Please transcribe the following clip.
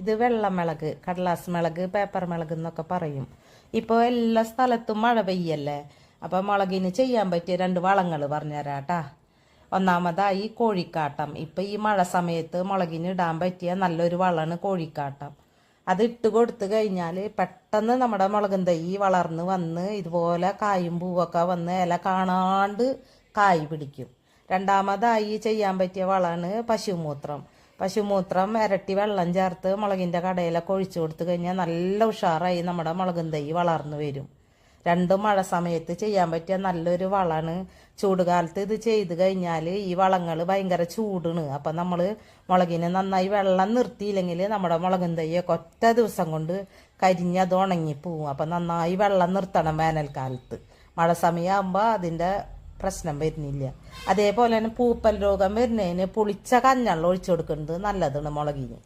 ഇത് വെള്ളമിളക് കടലാസ് മിളക് പേപ്പർ മിളക് എന്നൊക്കെ പറയും. ഇപ്പോൾ എല്ലാ സ്ഥലത്തും മഴ പെയ്യല്ലേ? അപ്പോൾ മുളകിന് ചെയ്യാൻ പറ്റിയ രണ്ട് വളങ്ങൾ പറഞ്ഞുതരാട്ടാ. ഒന്നാമതായി കോഴിക്കാട്ടം. ഇപ്പം ഈ മഴ സമയത്ത് മുളകിന് ഇടാൻ പറ്റിയ നല്ലൊരു വളമാണ് കോഴിക്കാട്ടം. അത് ഇട്ട് കൊടുത്തു കഴിഞ്ഞാൽ പെട്ടെന്ന് നമ്മുടെ മുളകും തൈ വളർന്ന് വന്ന് ഇതുപോലെ കായും പൂവൊക്കെ വന്ന് ഇല കാണാണ്ട് കായ് പിടിക്കും. രണ്ടാമതായി ചെയ്യാൻ പറ്റിയ വളമാണ് പശുമൂത്രം. പശുമൂത്രം ഇരട്ടി വെള്ളം ചേർത്ത് മുളകിന്റെ കടയിലൊക്കെ ഒഴിച്ചു കൊടുത്തു കഴിഞ്ഞാൽ നല്ല ഉഷാറായി നമ്മുടെ മുളകും തൈ വളർന്നു വരും. രണ്ടും മഴ സമയത്ത് ചെയ്യാൻ പറ്റിയ നല്ലൊരു വളമാണ് ചൂടുകാലത്ത് ഇത് ചെയ്ത് കഴിഞ്ഞാൽ ഈ വളങ്ങൾ ഭയങ്കര ചൂടാണ്. അപ്പം നമ്മൾ മുളകിന് നന്നായി വെള്ളം നിർത്തിയില്ലെങ്കിൽ നമ്മുടെ മുളകും തൈയൊക്കെ ഒറ്റ ദിവസം കൊണ്ട് കരിഞ്ഞ് അത് ഉണങ്ങിപ്പോവും. അപ്പം നന്നായി വെള്ളം നിർത്തണം വേനൽക്കാലത്ത്. മഴ സമയമാകുമ്പോൾ അതിന്റെ പ്രശ്നം വരുന്നില്ല. അതേപോലെ തന്നെ പൂപ്പൽ രോഗം വരുന്നതിന് പുളിച്ച കഞ്ഞെള്ളം ഒഴിച്ചു കൊടുക്കുന്നത് നല്ലതാണ് മുളകിന്.